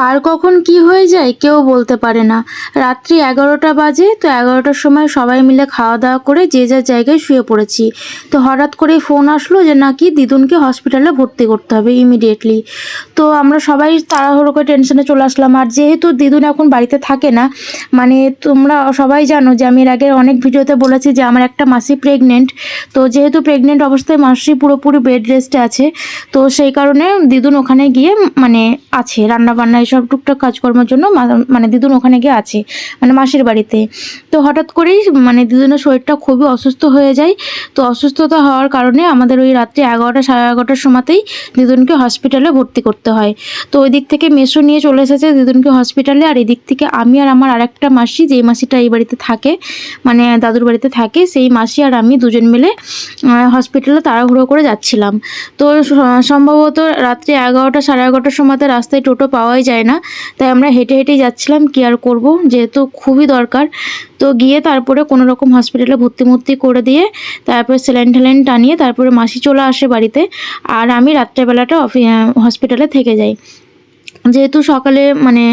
কার কখন কি হয়ে যায় কেউ বলতে পারে না। রাত্রি এগারোটা বাজে, তো এগারোটার সময় সবাই মিলে খাওয়া দাওয়া করে যে যার জায়গায় শুয়ে পড়েছি। তো হঠাৎ করে ফোন আসলো যে নাকি দিদুনকে হসপিটালে ভর্তি করতে হবে ইমিডিয়েটলি তো আমরা সবাই তাড়াহুড়ো করে টেনশনে চলে আসলাম। আর যেহেতু দিদুন এখন বাড়িতে থাকে না মানে তোমরা সবাই জানো যে আমি এর আগে অনেক ভিডিওতে বলেছি যে আমার একটা মাসি প্রেগনেন্ট তো যেহেতু প্রেগনেন্ট অবস্থায় মাসি পুরোপুরি বেড রেস্টে আছে, তো সেই কারণে দিদুন ওখানে গিয়ে মানে আছে রান্না এসব টুকটাক কাজকর্মের জন্য মানে দিদুন ওখানে গিয়ে আছে মানে মাসির বাড়িতে। তো হঠাৎ করেই মানে দিদুনের শরীরটা খুবই অসুস্থ হয়ে যায়। তো অসুস্থতা হওয়ার কারণে আমাদের ওই রাত্রি এগারোটা, সাড়ে এগারোটার সময়তেই দিদুনকে হসপিটালে ভর্তি করতে হয়। তো ওই দিক থেকে মেসো নিয়ে চলে এসেছে দিদুনকে হসপিটালে আর এদিক থেকে আমি আর আমার আরেকটা মাসি, যেই মাসিটা এই বাড়িতে থাকে মানে দাদুর বাড়িতে থাকে, সেই মাসি আর আমি দুজন মিলে হসপিটালে তাড়াহুড়ো করে যাচ্ছিলাম। তো সম্ভবত রাত্রি এগারোটা, সাড়ে এগারোটার সময়তে রাস্তায় টোটো পাওয়াই যায় না। তাই আমরা হেঁটে হেঁটে যাচ্ছিলাম, কি আর করব? যেহেতু খুবই দরকার। তো গিয়ে তারপরে কোনো রকম হসপিটালে ভর্তি মর্তি করে দিয়ে, তারপরে স্যালাইন ট্যালাইন টানিয়ে তারপরে মাসি চলে আসে বাড়িতে। আর আমি রাত্রেবেলাটা হসপিটালে থেকে যাই। যেহেতু সকালে মানে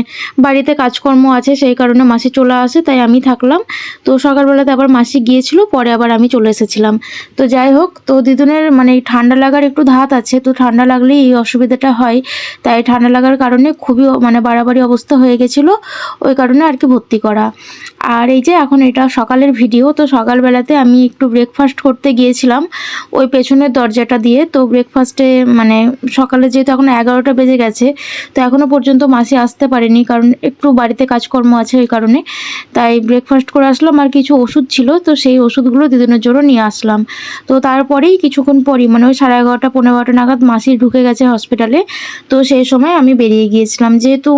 বাড়িতে কাজকর্ম আছে, সেই কারণে মাসি চলে আসে, তাই আমি থাকলাম। তো সকালবেলাতে আবার মাসি গিয়েছিল, পরে আবার আমি চলে এসেছিলাম। তো যাই হোক, তো দিদুনের মানে ঠান্ডা লাগার একটু ধাত আছে, তো ঠান্ডা লাগলেই এই অসুবিধাটা হয়। তাই ঠান্ডা লাগার কারণে খুবই মানে বাড়াবাড়ি অবস্থা হয়ে গেছিল, ওই কারণে আর কি ভর্তি করা। আর এই যে এখন এটা সকালের ভিডিও, তো সকালবেলাতে আমি একটু ব্রেকফাস্ট করতে গিয়েছিলাম, ওই পেছনের দরজাটা দিয়ে। তো ব্রেকফাস্টে মানে সকালে যেহেতু এখন এগারোটা বেজে গেছে, তো এখনও পর্যন্ত মাসি আসতে পারেনি, কারণ একটু বাড়িতে কাজকর্ম আছে ওই কারণে। তাই ব্রেকফাস্ট করে আসলাম, আর কিছু ওষুধ ছিল, তো সেই ওষুধগুলো দুদিনের জন্য নিয়ে আসলাম। তো তারপরেই কিছুক্ষণ পরই মানে ওই সাড়ে এগারোটা, পনেরো বারোটা নাগাদ মাসি ঢুকে গেছে হসপিটালে তো সেই সময় আমি বেরিয়ে গিয়েছিলাম, যেহেতু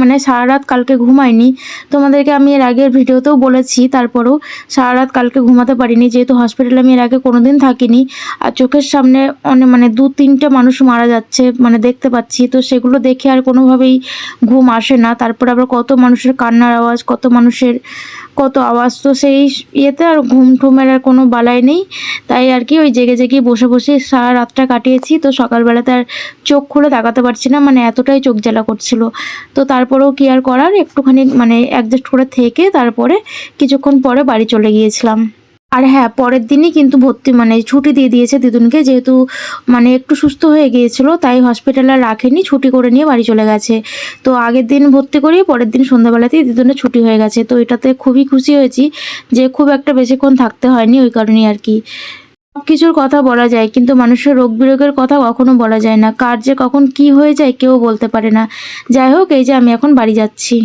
মানে সারা রাত কালকে ঘুমাইনি। তোমাদেরকে আমি এর আগের ভিডিওতেও বলেছি, তারপরেও সারা রাত কালকে ঘুমাতে পারিনি, যেহেতু হসপিটালে আমি এর আগে কোনো দিন থাকিনি। আর চোখের সামনে অনেক মানে দু তিনটে মানুষ মারা যাচ্ছে মানে দেখতে পাচ্ছি। তো সেগুলো দেখে আর কোনোভাবেই ঘুম আসে না। তারপর আবার কত মানুষের কান্নার আওয়াজ, কত মানুষের কত আওয়াজ, তো সেই ইয়েতে আর ঘুম ঠুমের আর কোনো বালাই নেই। তাই আর কি ওই জেগে জেগে বসে বসে সারা রাতটা কাটিয়েছি। তো সকালবেলাতে আর চোখ খুলে তাকাতে পারছি না মানে এতটাই চোখ জ্বালা করছিল। তো তারপরেও কি আর করার? একটুখানি মানে অ্যাডজাস্ট করে থেকে তারপরে কিছুক্ষণ পরে বাড়ি চলে গিয়েছিলাম। আর হ্যাঁ পরের দিনই কিন্তু ভর্তি মানে ছুটি দিয়ে দিয়েছে দিদুনকে, যেহেতু মানে একটু সুস্থ হয়ে গিয়েছিল, তাই হসপিটালে রাখেনি, ছুটি করে নিয়ে বাড়ি চলে গেছে। তো আগের দিন ভর্তি করিয়ে পরের দিন সন্ধ্যাবেলাতেই দিদুনের ছুটি হয়ে গেছে। তো এটাতে খুবই খুশি হয়েছি যে খুব একটা বেশিক্ষণ থাকতে হয়নি ওই কারণেই আর কি। সব কিছুর কথা বলা যায়, কিন্তু মানুষের রোগ বিরোগের কথা কখনো বলা যায় না। কার যে কখন কি হয়ে যায় কেউ বলতে পারে না। যাই হোক, এই যে আমি এখন বাড়ি যাচ্ছি।